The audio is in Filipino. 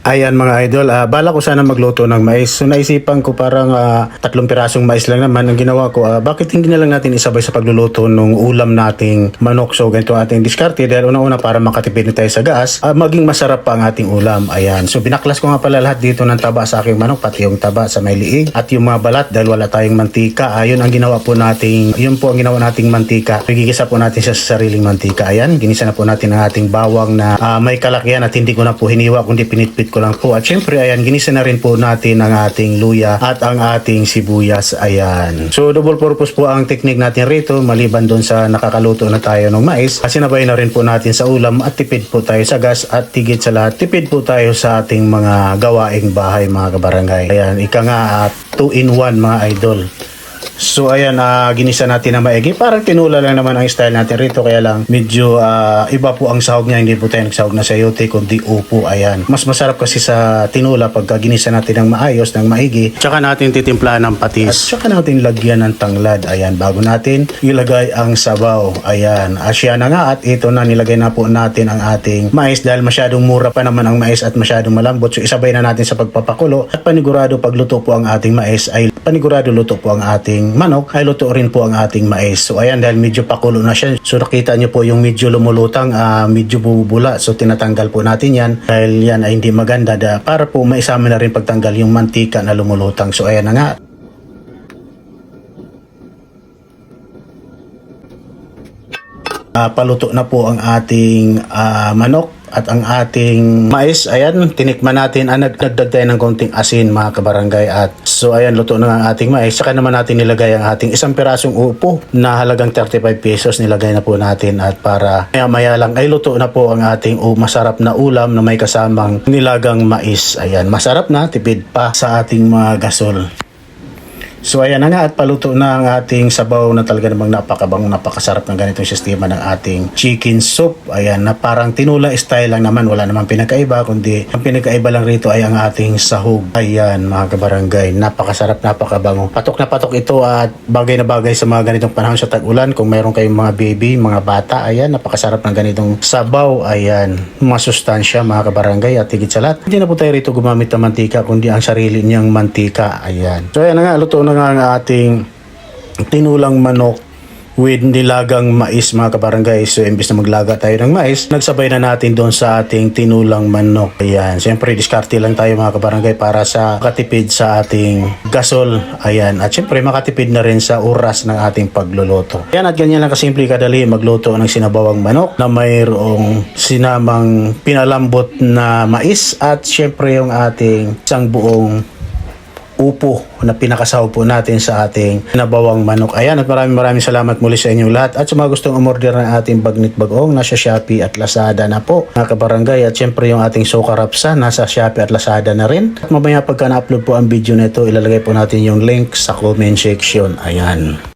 Ayan mga idol, ah, bala ko sana magluto ng mais. So naisipan ko parang ah, tatlong pirasong mais lang naman ang ginawa ko. ah, bakit hindi na lang natin isabay sa pagluluto ng ulam nating manok? So ganito ating diskarte dahil una-una para makatipid na tayo sa gas, ah, maging masarap pa ang ating ulam. Ayan. So binaklas ko nga pala lahat dito ng taba sa aking manok, pati yung taba sa may liig at yung mga balat dahil wala tayong mantika. Ayun ang ginawa po nating, yun po ang ginawa nating mantika. Nagigisa po natin sa sariling mantika. Ayan, ginisa na po natin ang ating bawang na ah, may kalakyan at hindi ko na po hiniwa kundi pinitpit ko lang po. At syempre, ayan, ginisa na rin po natin ang ating luya at ang ating sibuyas. Ayan. So, double purpose po ang technique natin rito maliban doon sa nakakaluto na tayo ng mais. Kasi nabay na rin po natin sa ulam at tipid po tayo sa gas at tigit sa lahat, tipid po tayo sa ating mga gawaing bahay mga kabarangay. Ayan, ika nga at 2 in 1 mga idol. So ayan, ah, ginisa natin na maigi. Parang tinula lang naman ang style natin rito. Kaya lang medyo ah, iba po ang sahog niya. Hindi po tayo nagsahog na sayote kundi upo. Ayan. Mas masarap kasi sa tinula pagka ginisa natin ng maayos, ng maigi. Tsaka natin titimplahan ng patis. At tsaka natin lagyan ng tanglad. Ayan. Bago natin ilagay ang sabaw. Ayan. Asya na nga at ito na nilagay na po natin ang ating mais dahil masyadong mura pa naman ang mais at masyadong malambot. So isabay na natin sa pagpapakulo at panigurado pagluto po ang ating mais ay panigurado luto po ang ating manok ay luto rin po ang ating mais. So ayan dahil medyo pakulo na siya. So nakita nyo po yung medyo lumulutang, ah, medyo bubula. So tinatanggal po natin yan dahil yan ay hindi maganda da, para po maisama na rin pagtanggal yung mantika na lumulutang. So ayan na nga. Ah, paluto na po ang ating ah, manok at ang ating mais, ayan, tinikman natin, ah, nagdagdag tayo ng konting asin mga kabarangay at so ayan, luto na ang ating mais. Saka naman natin nilagay ang ating isang pirasong upo na halagang 35 pesos, nilagay na po natin at para maya maya lang ay luto na po ang ating uh, masarap na ulam na may kasamang nilagang mais. Ayan, masarap na, tipid pa sa ating mga gasol. So ayan na nga at paluto na ang ating sabaw na talaga namang napakabang napakasarap ng ganitong sistema ng ating chicken soup. Ayan na parang tinula style lang naman wala namang pinagkaiba kundi ang pinagkaiba lang rito ay ang ating sahog. Ayan mga kabarangay napakasarap napakabango. Patok na patok ito at bagay na bagay sa mga ganitong panahon sa tag-ulan kung mayroon kayong mga baby, mga bata. Ayan napakasarap ng ganitong sabaw. Ayan masustansya mga kabarangay at higit sa lahat. Hindi na po tayo rito gumamit ng mantika kundi ang sarili niyang mantika. Ayan. So ayan na nga luto na nga ang ating tinulang manok with nilagang mais mga kabarangay. So, imbis na maglaga tayo ng mais, nagsabay na natin doon sa ating tinulang manok. Ayan. Siyempre, diskarte lang tayo mga kabarangay para sa makatipid sa ating gasol. Ayan. At siyempre, makatipid na rin sa oras ng ating pagluluto. Ayan. At ganyan lang kasimple kadali magluto ng sinabawang manok na mayroong sinamang pinalambot na mais at siyempre yung ating isang buong upo na pinakasaw po natin sa ating nabawang manok. Ayan at maraming maraming salamat muli sa inyong lahat at sa mga gustong umorder ng ating bagnit bagong nasa Shopee at Lazada na po mga kabarangay at syempre yung ating soka rapsa nasa Shopee at Lazada na rin. At mamaya pagka na-upload po ang video nito ilalagay po natin yung link sa comment section. Ayan.